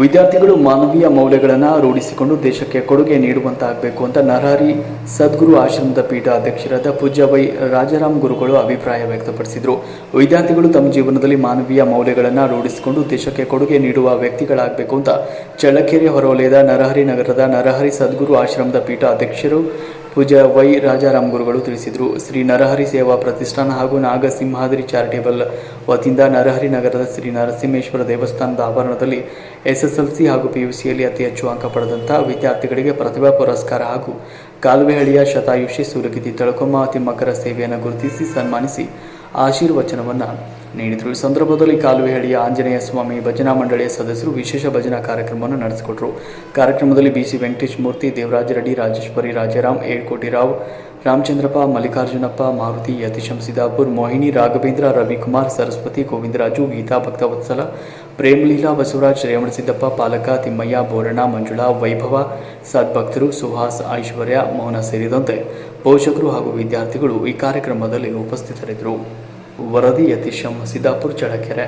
ವಿದ್ಯಾರ್ಥಿಗಳು ಮಾನವೀಯ ಮೌಲ್ಯಗಳನ್ನು ರೂಢಿಸಿಕೊಂಡು ದೇಶಕ್ಕೆ ಕೊಡುಗೆ ನೀಡುವಂತಾಗಬೇಕು ಅಂತ ನರಹರಿ ಸದ್ಗುರು ಆಶ್ರಮದ ಪೀಠ ಅಧ್ಯಕ್ಷರಾದ ಪೂಜ್ಯ ವೈ ರಾಜಾರಾಮ್ ಗುರುಗಳು ಅಭಿಪ್ರಾಯ ವ್ಯಕ್ತಪಡಿಸಿದರು. ವಿದ್ಯಾರ್ಥಿಗಳು ತಮ್ಮ ಜೀವನದಲ್ಲಿ ಮಾನವೀಯ ಮೌಲ್ಯಗಳನ್ನು ರೂಢಿಸಿಕೊಂಡು ದೇಶಕ್ಕೆ ಕೊಡುಗೆ ನೀಡುವ ವ್ಯಕ್ತಿಗಳಾಗಬೇಕು ಅಂತ ಚಳ್ಳಕೆರೆ ಹೊರವಲಯದ ನರಹರಿ ನಗರದ ನರಹರಿ ಸದ್ಗುರು ಆಶ್ರಮದ ಪೀಠ ಅಧ್ಯಕ್ಷರು ಪೂಜ್ಯ ವೈ ರಾಜಾರಾಮ್ ಗುರುಗಳು ತಿಳಿಸಿದರು. ಶ್ರೀ ನರಹರಿ ಸೇವಾ ಪ್ರತಿಷ್ಠಾನ ಹಾಗೂ ನಾಗಸಿಂಹಾದ್ರಿ ಚಾರಿಟೇಬಲ್ ವತಿಯಿಂದ ನರಹರಿ ನಗರದ ಶ್ರೀ ನರಸಿಂಹೇಶ್ವರ ದೇವಸ್ಥಾನದ ಆವರಣದಲ್ಲಿ ಎಸ್ಎಸ್ಎಲ್ಸಿ ಹಾಗೂ ಪಿಯುಸಿಯಲ್ಲಿ ಅತಿ ಹೆಚ್ಚು ಅಂಕ ಪಡೆದಂತಹ ವಿದ್ಯಾರ್ಥಿಗಳಿಗೆ ಪ್ರತಿಭಾ ಪುರಸ್ಕಾರ ಹಾಗೂ ಕಾಲುವೆಹಳ್ಳಿಯ ಶತಾಯುಷಿ ಸುರಗಿತಿ ತಳಕೊಮ್ಮ ತಿಮ್ಮಕ್ಕರ ಸೇವೆಯನ್ನು ಗುರುತಿಸಿ ಸನ್ಮಾನಿಸಿ ಆಶೀರ್ವಚನವನ್ನು ನೀಡಿದರು ಈ ಸಂದರ್ಭದಲ್ಲಿ ಕಾಲುವೆಹಳ್ಳಿಯ ಆಂಜನೇಯ ಸ್ವಾಮಿ ಭಜನಾ ಮಂಡಳಿಯ ಸದಸ್ಯರು ವಿಶೇಷ ಭಜನಾ ಕಾರ್ಯಕ್ರಮವನ್ನು ನಡೆಸಿಕೊಟ್ರು. ಕಾರ್ಯಕ್ರಮದಲ್ಲಿ ಬಿಸಿ ವೆಂಕಟೇಶ್ ಮೂರ್ತಿ, ದೇವರಾಜ ರೆಡ್ಡಿ, ರಾಜೇಶ್ವರಿ, ರಾಜಾರಾಮ್, ಏಳ್ಕೋಟಿರಾವ್, ರಾಮಚಂದ್ರಪ್ಪ, ಮಲ್ಲಿಕಾರ್ಜುನಪ್ಪ, ಮಾರುತಿ, ಯತಿಶಂ ಸಿದ್ದಾಪುರ್ ಮೋಹಿನಿ, ರಾಘವೇಂದ್ರ, ರವಿಕುಮಾರ್, ಸರಸ್ವತಿ, ಗೋವಿಂದರಾಜು, ಗೀತಾ ಭಕ್ತವತ್ಸಲ, ಪ್ರೇಮಲೀಲಾ ಬಸವರಾಜ್ ರೇವಣಸಿದ್ದಪ್ಪ ಪಾಲಕ, ತಿಮ್ಮಯ್ಯ ಬೋರಣ ಮಂಜುಳಾ, ವೈಭವ, ಸದ್ಭಕ್ತರು, ಸುಹಾಸ್, ಐಶ್ವರ್ಯ, ಮೌನ ಸೇರಿದಂತೆ ಪೋಷಕರು ಹಾಗೂ ವಿದ್ಯಾರ್ಥಿಗಳು ಈ ಕಾರ್ಯಕ್ರಮದಲ್ಲಿ ಉಪಸ್ಥಿತರಿದ್ದರು. ವರದಿ ಯತೀಶಂ ಸಿದ್ದಾಪುರ್ ಚಳ್ಳಕೆರೆ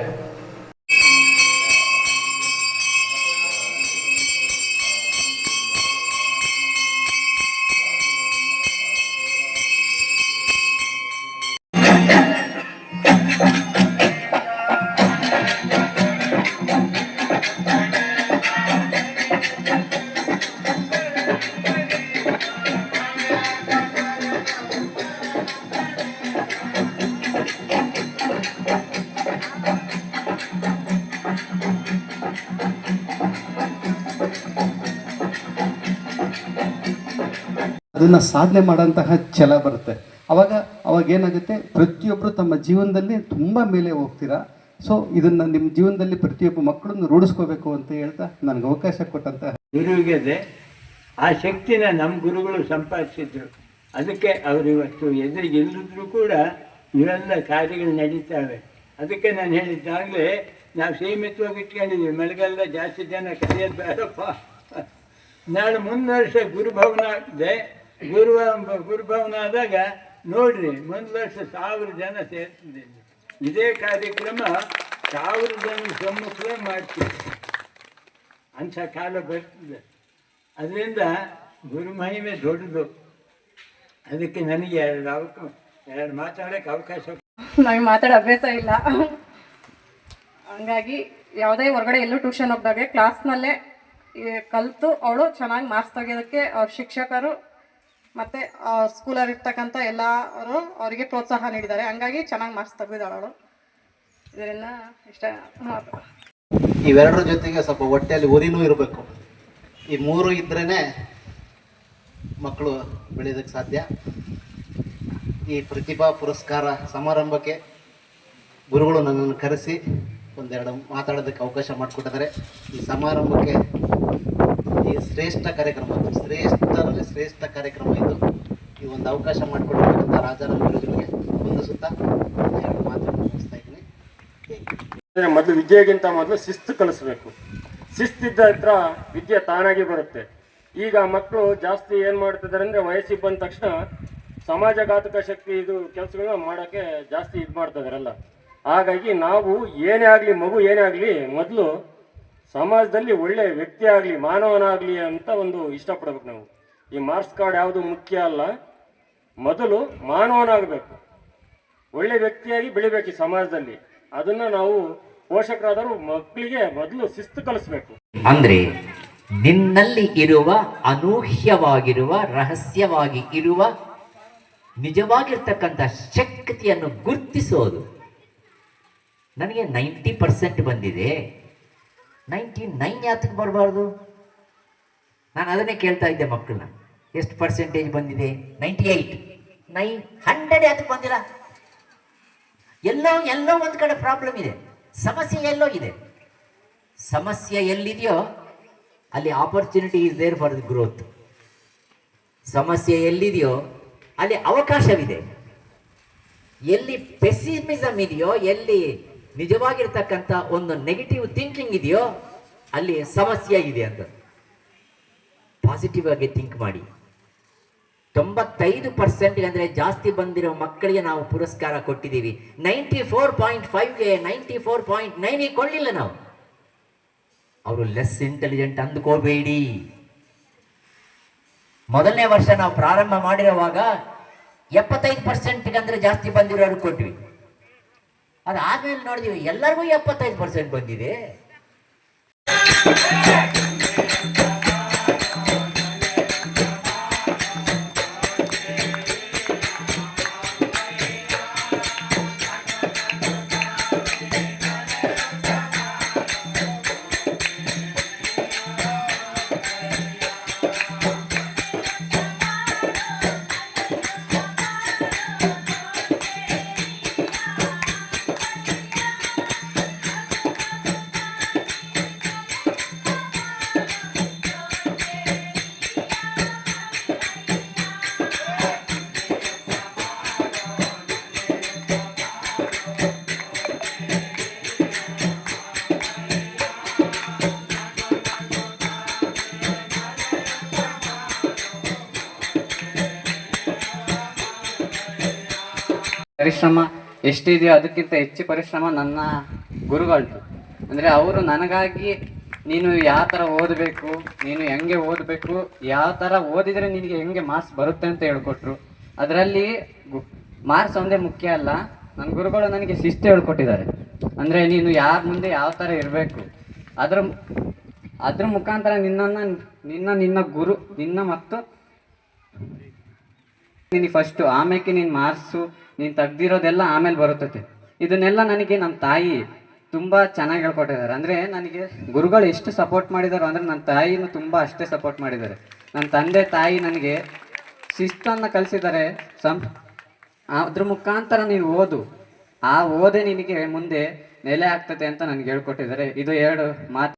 ಅದನ್ನ ಸಾಧನೆ ಮಾಡೋಂತಹ ಛಲ ಬರುತ್ತೆ. ಅವಾಗ ಅವಾಗ ಏನಾಗುತ್ತೆ? ಪ್ರತಿಯೊಬ್ಬರು ತಮ್ಮ ಜೀವನದಲ್ಲಿ ತುಂಬ ಮೇಲೆ ಹೋಗ್ತೀರಾ? ಸೊ ಇದನ್ನು ನಿಮ್ಮ ಜೀವನದಲ್ಲಿ ಪ್ರತಿಯೊಬ್ಬ ಮಕ್ಕಳನ್ನು ರೂಢಿಸ್ಕೋಬೇಕು ಅಂತ ಹೇಳ್ತಾ ನನಗೆ ಅವಕಾಶ ಕೊಟ್ಟಂತಹ ಗುರುವಿಗೆ ಆ ಶಕ್ತಿನ ನಮ್ಮ ಗುರುಗಳು ಸಂಪಾದಿಸಿದ್ರು. ಅದಕ್ಕೆ ಅವರು ಇವತ್ತು ಎದುರಿಗೆ ಇಲ್ಲದ್ರೂ ಕೂಡ ಇವೆಲ್ಲ ಕಾರ್ಯಗಳು ನಡೀತಾವೆ. ಅದಕ್ಕೆ ನಾನು ಹೇಳಿದ್ದಾಗಲೇ ನಾವು ಸೀಮಿತವಾಗಿ ಇಟ್ಕೊಂಡಿದ್ದೀವಿ ಮಳೆಗಾಲ ಜಾಸ್ತಿ ಜನ ಕರೆಯೋದು ಬೇಡಪ್ಪ. ನಾನು ಮುಂದೆ ವರ್ಷ ಗುರುಭವನ ಇದೆ ಗುರುವ ಗುರುಭವನ ಆದಾಗ ನೋಡ್ರಿ, ಒಂದು ಲಕ್ಷ ಸಾವಿರ ಜನ ಸೇರ್ತದೆ ಇದೇ ಕಾರ್ಯಕ್ರಮ ಸಾವಿರ ಜನ ಸಮ್ಮುಖವೇ ಮಾಡ್ತೀವಿ. ಅಂಥ ಕಾಲ ಬರ್ತದೆ. ಅದರಿಂದ ಗುರು ಮಹಿಮೆ ದೊಡ್ಡದು. ಅದಕ್ಕೆ ನನಗೆ ಎರಡು ಅವಕಾಶ ಎರಡು ಮಾತಾಡೋಕ್ಕೆ ಅವಕಾಶ ನನಗೆ ಮಾತಾಡೋ ಅಭ್ಯಾಸ ಇಲ್ಲ. ಹಂಗಾಗಿ ಯಾವುದೇ ಹೊರಗಡೆ ಎಲ್ಲೂ ಟ್ಯೂಷನ್ ಹೋಗ್ದಾಗೆ ಕ್ಲಾಸ್ನಲ್ಲೇ ಕಲಿತು, ಅವಳು ಚೆನ್ನಾಗಿ ಮಾರ್ಕ್ಸ್ ತೆಗೆಯೋದಕ್ಕೆ ಅವ್ರ ಶಿಕ್ಷಕರು ಮತ್ತು ಸ್ಕೂಲಲ್ಲಿ ಇರ್ತಕ್ಕಂಥ ಎಲ್ಲರೂ ಅವರಿಗೆ ಪ್ರೋತ್ಸಾಹ ನೀಡಿದ್ದಾರೆ. ಹಂಗಾಗಿ ಚೆನ್ನಾಗಿ ಮಾರ್ಕ್ಸ್ ತೆಗೆದಿದ್ದಾಳೆ ಅವಳು. ಇದರಿಂದ ಇಷ್ಟ ಇವೆರಡರ ಜೊತೆಗೆ ಸ್ವಲ್ಪ ಹೊಟ್ಟೆಯಲ್ಲಿ ಉರಿನೂ ಇರಬೇಕು. ಈ ಮೂರು ಇದ್ರೇ ಮಕ್ಕಳು ಬೆಳೆಯೋದಕ್ಕೆ ಸಾಧ್ಯ. ಈ ಪ್ರತಿಭಾ ಪುರಸ್ಕಾರ ಸಮಾರಂಭಕ್ಕೆ ಗುರುಗಳು ನನ್ನನ್ನು ಕರೆಸಿ ಒಂದೆರಡು ಮಾತಾಡೋದಕ್ಕೆ ಅವಕಾಶ ಮಾಡಿಕೊಟ್ಟಿದ್ದಾರೆ. ಈ ಸಮಾರಂಭಕ್ಕೆ ಈ ಶ್ರೇಷ್ಠ ಕಾರ್ಯಕ್ರಮ, ಶ್ರೇಷ್ಠರಲ್ಲಿ ಶ್ರೇಷ್ಠ ಕಾರ್ಯಕ್ರಮ ಇದು ಈ ಒಂದು ಅವಕಾಶ ಮಾಡಿಕೊಟ್ಟಿರ್ತಕ್ಕಂಥ ರಾಜಾರಾಮ್ ಗುರುಗಳಿಗೆ ಹೊಂದಿಸುತ್ತಾ ಎರಡು ಮುಗಿಸ್ತಾ ಇದ್ದೀನಿ. ಮೊದಲು ವಿದ್ಯೆಗಿಂತ ಮೊದಲು ಶಿಸ್ತು ಕಲಿಸ್ಬೇಕು. ಶಿಸ್ತಿದ್ದ ಹತ್ರ ವಿದ್ಯೆ ತಾನಾಗಿ ಬರುತ್ತೆ. ಈಗ ಮಕ್ಕಳು ಜಾಸ್ತಿ ಏನು ಮಾಡ್ತಿದ್ದಾರೆ ಅಂದರೆ ವಯಸ್ಸಿಗೆ ಬಂದ ತಕ್ಷಣ ಸಮಾಜಘಾತಕ ಶಕ್ತಿ ಇದು ಕೆಲಸಗಳನ್ನ ಮಾಡೋಕ್ಕೆ ಜಾಸ್ತಿ ಇದು ಮಾಡ್ತಿದಾರಲ್ಲ ಹಾಗಾಗಿ ನಾವು ಏನೇ ಆಗಲಿ, ಮಗು ಏನೇ ಆಗಲಿ, ಮೊದಲು ಸಮಾಜದಲ್ಲಿ ಒಳ್ಳೆ ವ್ಯಕ್ತಿ ಆಗಲಿ, ಮಾನವನಾಗಲಿ ಅಂತ ಒಂದು ಇಷ್ಟಪಡ್ಬೇಕು ನಾವು. ಈ ಮಾರ್ಕ್ಸ್ ಕಾರ್ಡ್ ಯಾವುದು ಮುಖ್ಯ ಅಲ್ಲ, ಮೊದಲು ಮಾನವನಾಗಬೇಕು. ಒಳ್ಳೆ ವ್ಯಕ್ತಿಯಾಗಿ ಬೆಳಿಬೇಕು ಈ ಸಮಾಜದಲ್ಲಿ. ಅದನ್ನು ನಾವು ಪೋಷಕರಾದರೂ ಮಕ್ಕಳಿಗೆ ಮೊದಲು ಶಿಸ್ತು ಕಲಿಸ್ಬೇಕು. ಅಂದರೆ ನಿನ್ನಲ್ಲಿ ಇರುವ ಅನೂಹ್ಯವಾಗಿರುವ, ರಹಸ್ಯವಾಗಿ ಇರುವ, ನಿಜವಾಗಿರ್ತಕ್ಕಂಥ ಶಕ್ತಿಯನ್ನು ಗುರುತಿಸೋದು. ನನಗೆ ನೈಂಟಿ ಪರ್ಸೆಂಟ್ ಬಂದಿದೆ. ನೈಂಟಿ ನೈನ್ ಯಾತಕ್ಕೆ ಬರಬಾರ್ದು? ನಾನು ಅದನ್ನೇ ಕೇಳ್ತಾ ಇದ್ದೆ ಮಕ್ಕಳನ್ನ. ಎಷ್ಟು ಪರ್ಸೆಂಟೇಜ್ ಬಂದಿದೆ? Ninety eight. ನೈನ್ ಹಂಡ್ರೆಡ್ ಯಾತಕ್ಕೆ ಬಂದಿಲ್ಲ? ಎಲ್ಲೋ ಎಲ್ಲೋ ಒಂದು ಕಡೆ ಪ್ರಾಬ್ಲಮ್ ಇದೆ. ಸಮಸ್ಯೆ ಎಲ್ಲೋ ಇದೆ. ಸಮಸ್ಯೆ ಎಲ್ಲಿದೆಯೋ, ಅಲ್ಲಿ opportunity is there for the growth ಸಮಸ್ಯೆ ಎಲ್ಲಿದೆಯೋ, ಅಲ್ಲಿ ಅವಕಾಶವಿದೆ. ಎಲ್ಲಿ ಪೆಸಿಮಿಸಮ್ ಇದೆಯೋ, ಎಲ್ಲಿ ನಿಜವಾಗಿರ್ತಕ್ಕಂಥ ಒಂದು ನೆಗೆಟಿವ್ ಥಿಂಕಿಂಗ್ ಇದೆಯೋ, ಅಲ್ಲಿ ಸಮಸ್ಯೆ ಆಗಿದೆ ಅಂತ. ಪಾಸಿಟಿವ್ ಆಗಿ ಥಿಂಕ್ ಮಾಡಿ. ತೊಂಬತ್ತೈದು ಪರ್ಸೆಂಟ್ ಅಂದರೆ ಜಾಸ್ತಿ ಬಂದಿರೋ ಮಕ್ಕಳಿಗೆ ನಾವು ಪುರಸ್ಕಾರ ಕೊಟ್ಟಿದ್ದೀವಿ. ನೈಂಟಿ ಫೋರ್ ಪಾಯಿಂಟ್ ಫೈವ್ಗೆ ನೈಂಟಿ ಫೋರ್ ಪಾಯಿಂಟ್ ನೈನಿಗೆ ಕೊಡಲಿಲ್ಲ ನಾವು. ಅವರು ಲೆಸ್ ಇಂಟೆಲಿಜೆಂಟ್ ಅಂದುಕೋಬೇಡಿ. ಮೊದಲನೇ ವರ್ಷ ನಾವು ಪ್ರಾರಂಭ ಮಾಡಿರುವಾಗ ಎಪ್ಪತ್ತೈದು ಪರ್ಸೆಂಟ್ಗೆ ಅಂದ್ರೆ ಜಾಸ್ತಿ ಬಂದಿರೋರು ಕೊಟ್ವಿ. ಅದಾದ್ಮೇಲೆ ನೋಡಿದೀವಿ ಎಲ್ಲರಿಗೂ ಎಪ್ಪತ್ತೈದು ಪರ್ಸೆಂಟ್ ಬಂದಿದೆ. ಪರಿಶ್ರಮ ಎಷ್ಟಿದೆಯೋ ಅದಕ್ಕಿಂತ ಹೆಚ್ಚು ಪರಿಶ್ರಮ ನನ್ನ ಗುರುಗಳದ್ದು ಅಂದರೆ ಅವರು ನನಗಾಗಿ ನೀನು ಯಾವ ಥರ ಓದಬೇಕು, ನೀನು ಹೆಂಗೆ ಓದಬೇಕು, ಯಾವ ಥರ ಓದಿದರೆ ನಿನಗೆ ಹೆಂಗೆ ಮಾರ್ಕ್ಸ್ ಬರುತ್ತೆ ಅಂತ ಹೇಳ್ಕೊಟ್ರು. ಅದರಲ್ಲಿ ಮಾರ್ಕ್ಸ್ ಒಂದೇ ಮುಖ್ಯ ಅಲ್ಲ, ನನ್ನ ಗುರುಗಳು ನನಗೆ ಶಿಸ್ತು ಹೇಳ್ಕೊಟ್ಟಿದ್ದಾರೆ. ಅಂದರೆ ನೀನು ಯಾರ ಮುಂದೆ ಯಾವ ಥರ ಇರಬೇಕು, ಅದ್ರ ಅದ್ರ ಮುಖಾಂತರ ನಿನ್ನನ್ನು, ನಿನ್ನ ನಿನ್ನ ಗುರು, ನಿನ್ನ ಮತ್ತು ನಿನಗೆ ಫಸ್ಟು ಆಮೇಲೆ ನಿನ್ನ ಮಾರ್ಕ್ಸು ನೀನು ತೆಗ್ದಿರೋದೆಲ್ಲ ಆಮೇಲೆ ಬರುತ್ತದೆ ಇದನ್ನೆಲ್ಲ ನನಗೆ ನಮ್ಮ ತಾಯಿ ತುಂಬ ಚೆನ್ನಾಗಿ ಹೇಳ್ಕೊಟ್ಟಿದ್ದಾರೆ. ಅಂದರೆ ನನಗೆ ಗುರುಗಳು ಎಷ್ಟು ಸಪೋರ್ಟ್ ಮಾಡಿದಾರೋ, ಅಂದರೆ ನನ್ನ ತಾಯಿನೂ ತುಂಬ ಅಷ್ಟೇ ಸಪೋರ್ಟ್ ಮಾಡಿದ್ದಾರೆ. ನನ್ನ ತಂದೆ ತಾಯಿ ನನಗೆ ಶಿಸ್ತನ್ನು ಕಲಿಸಿದ್ದಾರೆ. ಸಂ, ಅದ್ರ ಮುಖಾಂತರ ನೀನು ಓದು. ಆ ಓದೆ ನಿನಗೆ ಮುಂದೆ ನೆಲೆ ಆಗ್ತದೆ ಅಂತ ನನಗೆ ಹೇಳ್ಕೊಟ್ಟಿದ್ದಾರೆ. ಇದು ಎರಡು ಮಾತು.